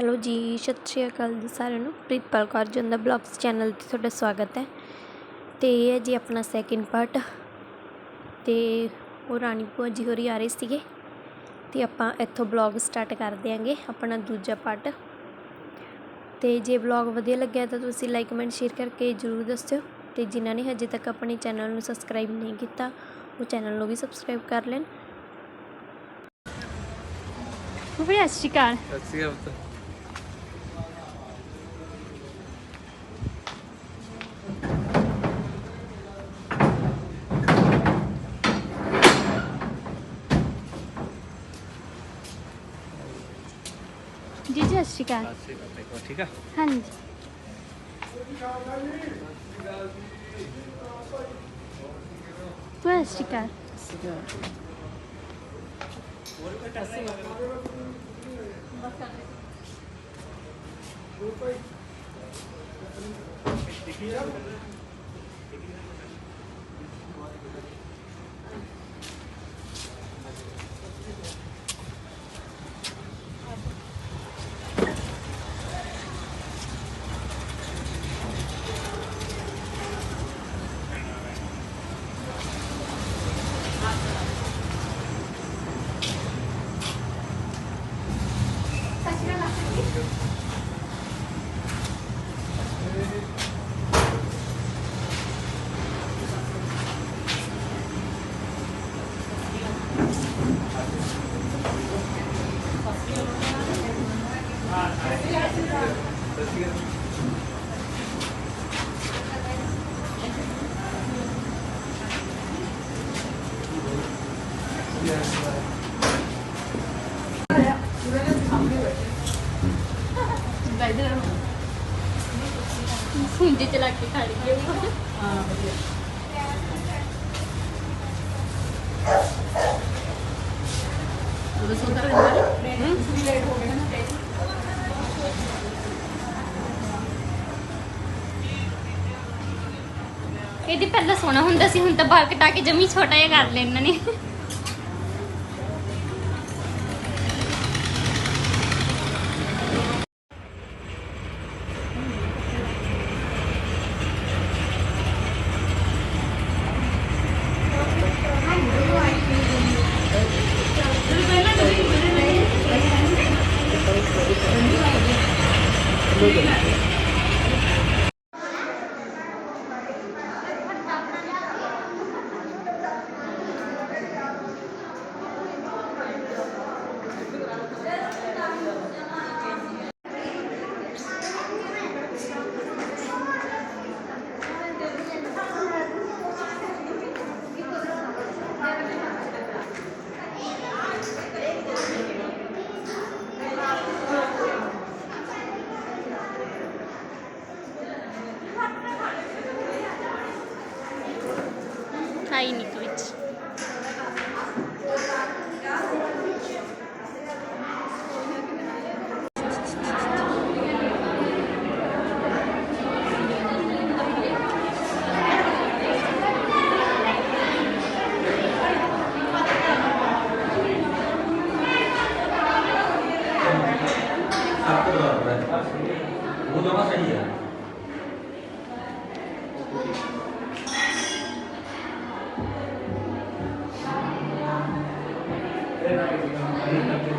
Hello ਜੀ ਸਤਿ ਸ਼੍ਰੀ ਅਕਾਲ ਜੀ ਸਾਰਿਆਂ ਨੂੰ। ਪ੍ਰੀਤਪਾਲ ਕੌਰ ਜੰਦਾ ਬਲੌਗਸ ਚੈਨਲ ਤੇ ਤੁਹਾਡਾ ਸਵਾਗਤ ਹੈ। ਤੇ ਇਹ ਹੈ ਜੀ ਆਪਣਾ ਸੈਕਿੰਡ ਪਾਰਟ ਤੇ ਉਹ ਰਾਣੀ ਭੂਆ ਜੀ ਹੋਰੀ ਆ ਰਹੇ ਸੀਗੇ। ਤੇ ਆਪਾਂ ਇੱਥੋਂ ਬਲੌਗ ਸਟਾਰਟ ਕਰ ਦਿਆਂਗੇ ਆਪਣਾ ਦੂਜਾ ਪਾਰਟ ਤੇ ਜੇ ਬਲੌਗ ਵਧੀਆ ਲੱਗਿਆ ਤਾਂ ਤੁਸੀਂ ਲਾਈਕ ਕਮੈਂਟ ਸ਼ੇਅਰ ਕਰਕੇ ਜਰੂਰ ਦੱਸਿਓ। ਤੇ ਜਿਨ੍ਹਾਂ ਨੇ ਹਜੇ ਤੱਕ ਆਪਣੇ ਚੈਨਲ ਨੂੰ ਸਬਸਕ੍ਰਾਈਬ ਨਹੀਂ ਕੀਤਾ ਉਹ ਚੈਨਲ ਨੂੰ ਵੀ ਸਬਸਕ੍ਰਾਈਬ ਕਰ ਲੈਣ। ਭੂਪੀ ਸਤਿ ਸ਼੍ਰੀ ਅਕਾਲ ਸਤਿ ਸ਼੍ਰੀ ਅਕਾਲ ਪੁੱਤ। ਜੀ ਜੀ ਸਤਿ ਸ਼੍ਰੀ ਅਕਾਲ ਸਤਿ ਸ਼੍ਰੀ ਅਕਾਲ ਦੇਖੋ ਠੀਕ ਆ ਹਾਂਜੀ ਭੂਆ ਸਤਿ ਸ਼੍ਰੀ ਅਕਾਲ ਹੁੰਦੇ ਚਲਾ ਕੇ ਖਾ ਲਈ ਇਹਦੀ ਪਹਿਲਾਂ ਸੋਹਣਾ ਹੁੰਦਾ ਸੀ, ਹੁਣ ਤਾਂ ਬਾਲ ਕਟਾ ਕੇ ਜਮੀ ਛੋਟਾ ਜਿਹਾ ਕਰ ਲਿਆ ਇਹਨਾਂ ਨੇ।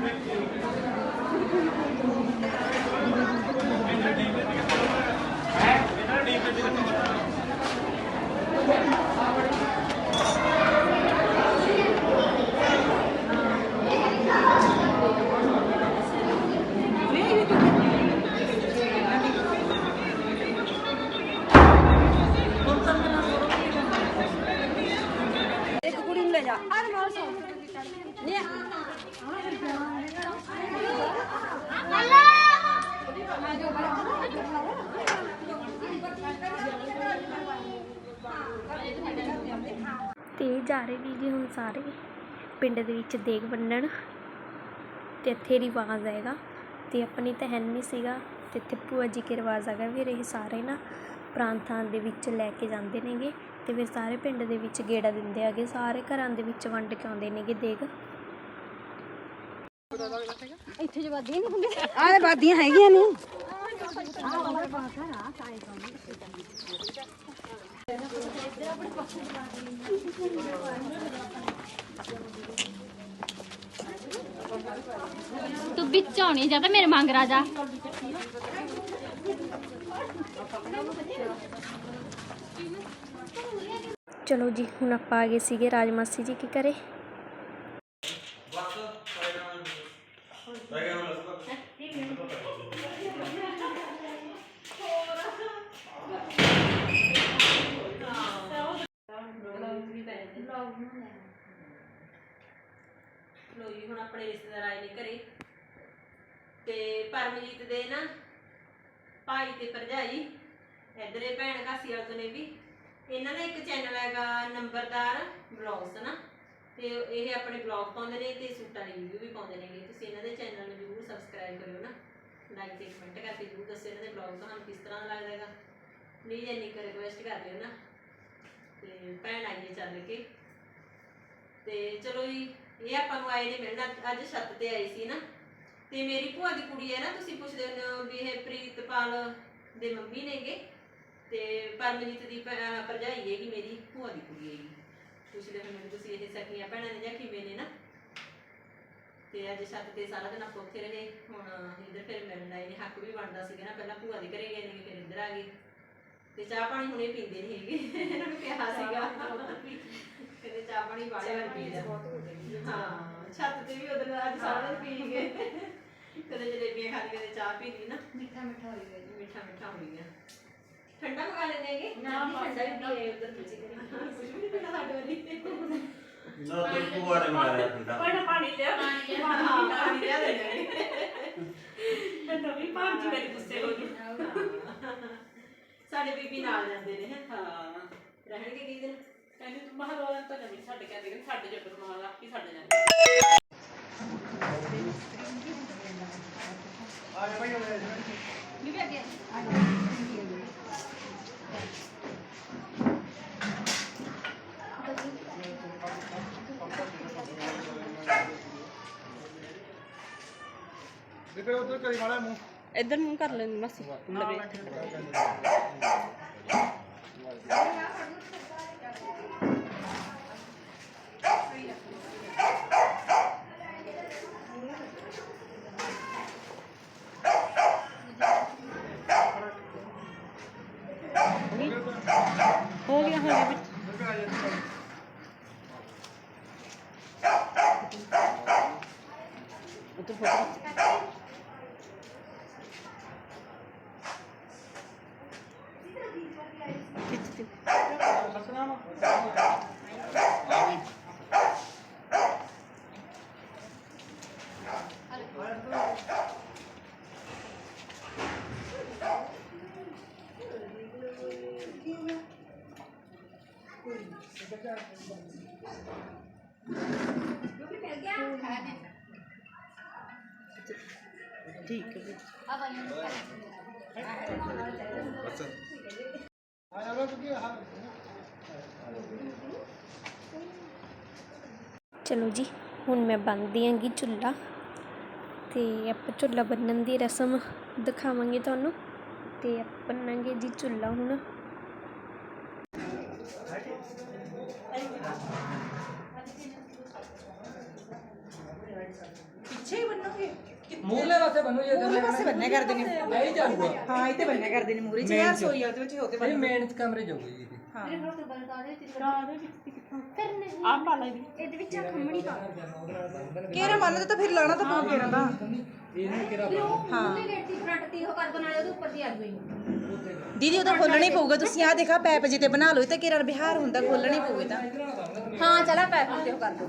아니 말할 수 없어. ਤੇ ਜਾ ਰਹੇ ਵੀ ਜੀ ਹੁਣ ਸਾਰੇ ਪਿੰਡ ਦੇ ਵਿੱਚ ਦੇਗ ਵੰਡਣ ਤੇ ਇੱਥੇ ਰਿਵਾਜ਼ ਹੈਗਾ ਤੇ ਆਪਣੀ ਤਾਂ ਹੈ ਨਹੀਂ ਸੀਗਾ ਤੇ ਇੱਥੇ ਭੂਆ ਜੀ ਕੇ ਰਿਵਾਜ਼ ਹੈਗਾ ਵੀ ਇਹ ਸਾਰੇ ਨਾ ਪ੍ਰਾਂਤਾਂ ਦੇ ਵਿੱਚ ਲੈ ਕੇ ਜਾਂਦੇ ਨੇਗੇ ਤੇ ਫਿਰ ਸਾਰੇ ਪਿੰਡ ਦੇ ਵਿੱਚ ਗੇੜਾ ਦਿੰਦੇ ਹੈਗੇ ਸਾਰੇ ਘਰਾਂ ਦੇ ਵਿੱਚ ਵੰਡ ਕੇ ਆਉਂਦੇ ਨੇਗੇ ਦੇਗ ਆਹ ਬਾਦੀਆਂ ਹੈਗੀਆਂ ਨੇ ਤੂੰ ਵਿੱਚ ਆਉਣੀ ਜਾਂ ਤਾਂ ਮੇਰੇ ਮੰਗ ਰਾਜਾ। ਚਲੋ ਜੀ, ਹੁਣ ਆਪਾਂ ਆ ਗਏ ਸੀਗੇ ਰਾਜਮਾਸੀ ਜੀ ਕੀ ਕਰੇ? ਲੋ ਹੁਣ ਆਪਣੇ ਰਿਸ਼ਤੇਦਾਰ ਆਏ ਨੇ ਘਰੇ। ਤੇ ਪਰਮਜੀਤ ਦੇ ਨਾ ਭਾਈ ਤੇ ਭਰਜਾਈ, ਇਧਰੇ ਭੈਣ ਘਾਸੀਵਾਲ ਤੋਂ ਨੇ ਵੀ, ਇਹਨਾਂ ਦਾ ਇੱਕ ਚੈਨਲ ਹੈਗਾ ਨੰਬਰਦਾਰ ਬਲੌਗਸ ਨਾ ਤੇ ਇਹ ਆਪਣੇ ਬਲੌਗ ਪਾਉਂਦੇ ਨੇ ਤੇ ਸੂਟਾਂ ਦੀ ਵੀਡੀਓ ਵੀ ਪਾਉਂਦੇ ਨੇਗੇ, ਤੁਸੀਂ ਇਹਨਾਂ ਦੇ ਚੈਨਲ ਨੂੰ ਜ਼ਰੂਰ ਸਬਸਕ੍ਰਾਈਬ ਕਰਿਓ ਨਾ ਲਾਈਕ ਤੇ ਕਮੈਂਟ ਕਰਕੇ ਜ਼ਰੂਰ ਦੱਸਿਓ ਇਹਨਾਂ ਦੇ ਬਲੌਗ ਤੁਹਾਨੂੰ ਕਿਸ ਤਰ੍ਹਾਂ ਦਾ ਲੱਗਦਾ ਹੈਗਾ। ਪਲੀਜ਼ ਇੰਨੀ ਕੁ ਰਿਕੁਐਸਟ ਕਰ ਦਿਓ ਨਾ ਤੇ ਭੈਣ ਆਈਏ ਚੱਲ ਕੇ। ਤੇ ਚਲੋ ਜੀ, ਇਹ ਆਪਾਂ ਨੂੰ ਆਏ ਨੇ ਮਿਲਣਾ, ਅੱਜ ਛੱਤ ਤੇ ਆਈ ਸੀ ਨਾ ਤੇ ਮੇਰੀ ਭੂਆ ਦੀ ਕੁੜੀ ਹੈ ਨਾ ਤੁਸੀਂ ਪੁੱਛਦੇ ਹੋ ਵੀ ਇਹ ਪ੍ਰੀਤਪਾਲ ਦੇ ਮੰਮੀ ਨੇਗੇ। ਤੇ ਪਰਮਜੀਤ ਦੀ ਭੈ- ਭਰਜਾਈ ਹੈਗੀ ਮੇਰੀ ਭੂਆ ਦੀ ਕੁੜੀ ਹੈਗੀ। ਪੁੱਛਦੇ ਹੋ ਮੈਨੂੰ ਤੁਸੀਂ ਇਹ ਸਕੀਆਂ ਭੈਣਾਂ ਨੇ ਜਾਂ ਕਿਵੇਂ ਨੇ ਨਾ। ਤੇ ਅੱਜ ਛੱਤ ਤੇ ਸਾਰਾ ਦਿਨ ਆਪਾਂ ਉੱਥੇ ਰਹੇ। ਹੁਣ ਇੱਧਰ ਫਿਰ ਮਿਲਣ ਆਏ ਨੇ ਹੱਕ ਵੀ ਬਣਦਾ ਸੀਗਾ ਨਾ ਪਹਿਲਾਂ ਭੂਆ ਦੇ ਘਰੇ ਗਏ ਨੇ ਫਿਰ ਇੱਧਰ ਆ ਗਏ। ਤੇ ਚਾਹ ਪਾਣੀ ਹੁਣੇ ਪੀਂਦੇ ਨਹੀਂ ਹੈਗੇ। ਇਹਨਾਂ ਨੂੰ ਕਿਹਾ ਸੀਗਾ। ਕਹਿੰਦੇ ਚਾਹ ਪਾਣੀ ਵਾਲੇ ਵਾਰ ਪੀ ਜਾ ਹਾਂ ਛੱਤ ਤੇ ਵੀ ਉਧਰ ਅੱਜ ਸਾਰਾ ਦਿਨ ਪੀ ਗਏ ਕਦੇ ਜਲੇਬੀਆਂ ਖਾ ਲਈ ਕਦੇ ਚਾਹ ਪੀ ਲਈ ਨਾ। ਮਿੱਠਾ ਮਿੱਠਾ ਹੋਈ ਗਿਆ ਮਿੱਠਾ ਮਿੱਠਾ ਹੋਈ ਗਿਆ ਠੰਡਾ ਮੰਗਾ ਲੈਂਦੇ ਹੈਗੇ? ਨਾ ਠੰਡਾ ਵੀ ਪੀਏ ਉਧਰ ਤੁਸੀਂ ਕੁਝ ਵੀ ਨਹੀਂ ਪੀਣਾ ਸਾਡੇ ਵਾਲੀ। ਨਾ ਤੇ ਨੇ ਮੰਗਾਇਆ ਠੰਡਾ। ਪਾਣੀ ਪਾਣੀ ਲਿਆ। ਪਾਣੀ ਪਾਣੀ ਲਿਆ ਦੇ ਠੰਡਾ ਵੀ ਭਾਂਜੀ ਮੇਰੇ ਗੁੱਸੇ ਹੋ ਗਈ। ਸਾਡੇ ਬੀਬੀ ਨਾਲ ਜਾਂਦੇ ਨੇ ਹੈਂ। ਹਾਂ। ਰਹਿਣਗੇ ਕੀ ਦਿਨ? ਕਹਿੰਦੀ ਤੂੰ ਮਹਾਰਾਜਾ ਤਾਂ ਨਹੀਂ ਛੱਡ ਕੇ ਆਂਦੀ ਸਾਡੇ ਜੱਟ ਬਣਾ ਲਾ ਕੀ ਛੱਡ ਜਾਂਦੇ। ਇੱਧਰ ਨੂੰ ਕਰ ਲੈਣੀ ਮਾਸੀ। ਲਵੇ ਹੋ ਗਿਆ ਹੋ ਗਿਆ ਵਿੱਚ ਉਧਰ ਫੋਟੋ ਖਿੱਚ ਦਿਓ ਠੀਕ ਹੈ ਜੀ ਚਲੋ ਜੀ ਹੁਣ ਮੈਂ ਬੰਨਦੀ ਆਂਗੀ ਚੁੱਲ੍ਹਾ ਤੇ ਆਪਾਂ ਚੁੱਲ੍ਹਾ ਬੰਨਣ ਦੀ ਰਸਮ ਦਿਖਾਵਾਂਗੇ ਤੁਹਾਨੂੰ ਤੇ ਆਪਾਂ ਬੰਨਾਂਗੇ ਜੀ ਚੁੱਲ੍ਹਾ ਹੁਣ। ਮੂਰਲੇ ਪਾਸੇ ਬਣੂ ਜੇ ਮੂਹਰੇ ਪਾਸੇ ਬੰਨਿਆ ਕਰਦੇ ਨੇ। ਮੈਂ ਹੀ ਜਾਊਗਾ। ਹਾਂ ਇੱਥੇ ਬੰਨਿਆ ਕਰਦੇ ਨੇ ਮੂਰੇ ਚ। ਯਾਰ ਸੋਈ ਆ ਉਹਦੇ ਵਿੱਚ ਹੋਤੇ ਇਹ ਮੇਨ ਕਮਰੇ ਜਾਊਗੀ ਜੀ। ਆ ਪਾ ਲੈ ਵੀ ਇਹਦੇ ਵਿੱਚ ਆ ਖੰਮਣੀ ਪਾ। ਕੇਰਾ ਮੰਨ ਤਾਂ ਫਿਰ ਲਾਣਾ ਤਾਂ ਪਊ ਕੇਰਾ ਦਾ ਇਹਨੂੰ ਕਿਹੜਾ ਹਾਂ। ਗੇਟ ਦੀ ਫਰੰਟ ਤੇ ਉਹ ਕਰ ਦੋ ਨਾਲੇ ਉਹਦੇ ਉੱਪਰ ਦੀ ਆ ਗਈ। ਦੀਦੀ ਉਹਦਾ ਖੋਲਣਾ ਹੀ ਪਊਗਾ। ਤੁਸੀਂ ਆਹ ਦੇਖਾ ਪੈਪ ਜੇ ਤੇ ਬਣਾ ਲਓ ਇਹ ਤਾਂ ਕਿਰਨ ਬਿਹਾਰ ਹੁੰਦਾ ਖੋਲਣਾ ਹੀ ਪਊਗਾ ਤਾਂ। ਹਾਂ ਚਲਾ ਪੈਪ ਤੇ ਉਹ ਕਰ ਦੋ।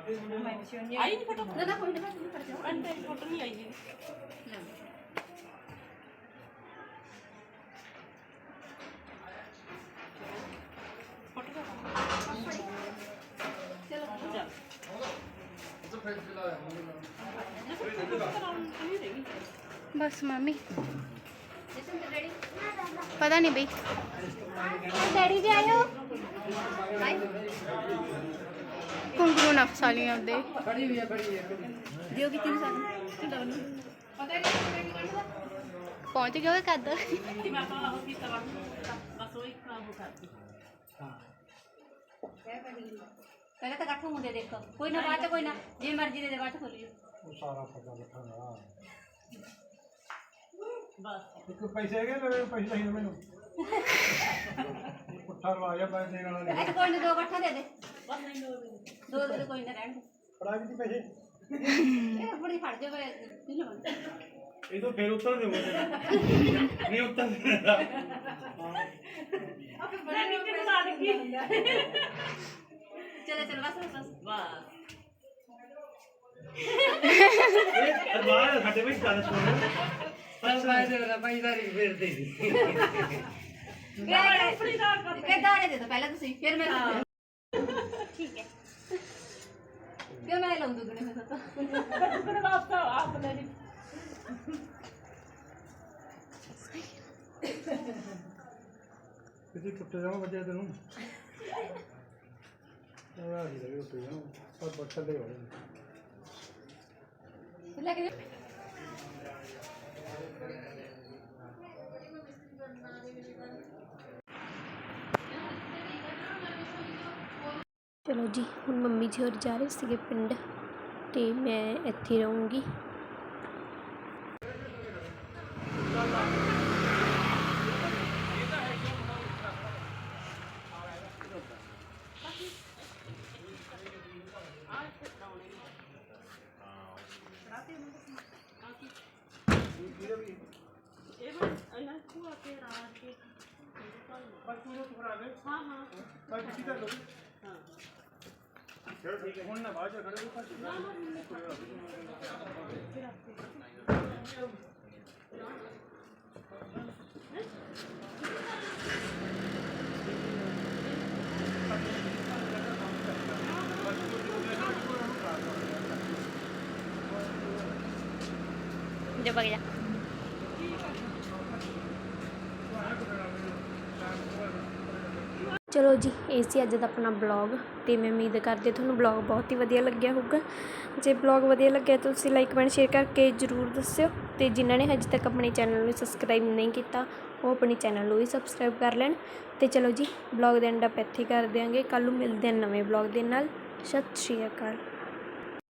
ਕਰ ਬਸ ਬਸ ਕੋਈ ਨਾ ਤੁਸੀਂ ਕਰਾ ਆਈ ਨਹੀਂ ਫੋਟੋ ਨਾ ਨਾ ਕੋਈ ਨਾ ਅੰਡੇ ਫੋਟੋ ਨਹੀਂ ਆਈ ਜੀ ਬਸ ਮਾਮੀ ਪਤਾ ਨਹੀਂ ਬਈ ਡੈਡੀ ਜੀ ਆਇਓ ਕੁੰਗਰੂ ਨਫਸਾਲੀਆਂ ਦੇ ਦਿਓ ਕਿਤੇ ਨੂੰ ਸਾਨੂੰ। ਪਹੁੰਚ ਗਿਆ ਓਏ ਕਦ ਕਿ ਮੈਂ ਆਪਾਂ ਉਹ ਕੀਤਾ ਵਾ। ਬਸ ਉਹ ਹੀ ਖਰਾਬ ਹੋ ਕਰਦੀ। ਪਹਿਲਾਂ ਤਾਂ ਇਕੱਠ ਹੁੰਦੇ ਦੇਖੋ। ਕੋਈ ਨਾ ਬਾਅਦ ਚ ਕੋਈ ਨਾ। ਜੇ ਮਰਜ਼ੀ ਦੇ ਦੇ ਬਾਅਦ ਚ ਖੋਲਿਓ। ਇੱਕ ਪੈਸੇ ਹੈਗੇ ਮੇਰੇ ਪੈਸੇ ਚਾਹੀਦੇ ਮੈਨੂੰ। ਪੁੱਠਾ ਲਵਾ ਜਾ ਪੈਸੇ ਦੇਣ ਵਾਲਾ ਨਹੀਂ ਇਹ ਕੋਈ ਨਾ ਦੋ ਇਕੱਠਾ ਦੇ ਦੇ ਦੋ ਦੇ ਦੇ ਕੋਈ ਨਾ ਰਹਿਣ ਦੇ ਫੜਾ ਵੀ ਪੈਸੇ ਇਹ ਬੜੀ ਫੜ ਜਾ ਵੇ ਨਹੀਂ ਲਵਣ ਇਹ ਤਾਂ ਫੇਰ ਉੱਤਰ ਦੇਵਾਂ ਨਹੀਂ ਉੱਤਰ ਦੇਣਾ ਮੈਂ ਵੀ ਕਿਹਨੂੰ ਲਾ ਦਿੱਤੀ ਚਲੇ ਚਲ ਬਸ ਬਸ ਬਸ ਬਸ ਇਹ ਅਰਮਾਨ ਸਾਡੇ ਵਿੱਚ ਗੱਲ ਸੁਣ ਕਿ ਦਾਣੇ ਦੇ ਦੋ ਪਹਿਲਾਂ ਤੁਸੀਂ ਫਿਰ ਮੈਂ ਠੀਕ ਹੈ। ਫਿਰ ਮੈਂ ਲਾਉਂ ਦੁਗਣੇ ਮੈਂ ਤਾਂ ਕਿਹੜਾ ਵਾਪਸ ਆਪ ਲੈ ਲਈ। ਕਿਤੇ ਟੁੱਟੇ ਜਾਵਾਂ ਵੱਜਿਆ ਤੈਨੂੰ। ਆ ਜੀ ਲੱਗੇ ਉੱਤੇ ਜਾਵਾਂ ਪਰ ਬੱਟਲ ਦੇ ਹੋਏ ਲੈ ਕੇ ਚਲੋ ਜੀ ਹੁਣ ਮੰਮੀ ਜੀ ਹੋਰ ਜਾ ਰਹੇ ਸੀਗੇ ਪਿੰਡ ਤੇ ਮੈਂ ਇੱਥੇ ਹੀ ਰਹੂੰਗੀ ਇਹ ਬਸ ਚਲੋ ਠੀਕ ਹੈ ਹੁਣ ਨਾ ਬਾਅਦ ਚ ਖੜੇ ਹੋ ਜੇ ਬਗ ਜਾ ਚਲੋ ਜੀ, ਇਹ ਸੀ ਅੱਜ ਦਾ ਆਪਣਾ ਬਲੌਗ ਅਤੇ ਮੈਂ ਉਮੀਦ ਕਰਦੀ ਤੁਹਾਨੂੰ ਬਲੌਗ ਬਹੁਤ ਹੀ ਵਧੀਆ ਲੱਗਿਆ ਹੋਊਗਾ। ਜੇ ਬਲੌਗ ਵਧੀਆ ਲੱਗਿਆ ਤਾਂ ਤੁਸੀਂ ਲਾਈਕ ਕਮੈਂਟ ਸ਼ੇਅਰ ਕਰਕੇ ਜਰੂਰ ਦੱਸਿਓ ਅਤੇ ਜਿਨ੍ਹਾਂ ਨੇ ਹਜੇ ਤੱਕ ਆਪਣੇ ਚੈਨਲ ਨੂੰ ਸਬਸਕ੍ਰਾਈਬ ਨਹੀਂ ਕੀਤਾ, ਉਹ ਆਪਣੇ ਚੈਨਲ ਨੂੰ ਵੀ ਸਬਸਕ੍ਰਾਈਬ ਕਰ ਲੈਣ। ਅਤੇ ਚਲੋ ਜੀ ਬਲੌਗ ਦੇ ਐਂਡ ਆਪਾਂ ਇੱਥੇ ਕਰ ਦਿਆਂਗੇ। ਕੱਲ੍ਹ ਨੂੰ ਮਿਲਦੇ ਹਾਂ ਨਵੇਂ ਬਲੌਗ ਦੇ ਨਾਲ। ਸਤਿ ਸ਼੍ਰੀ ਅਕਾਲ।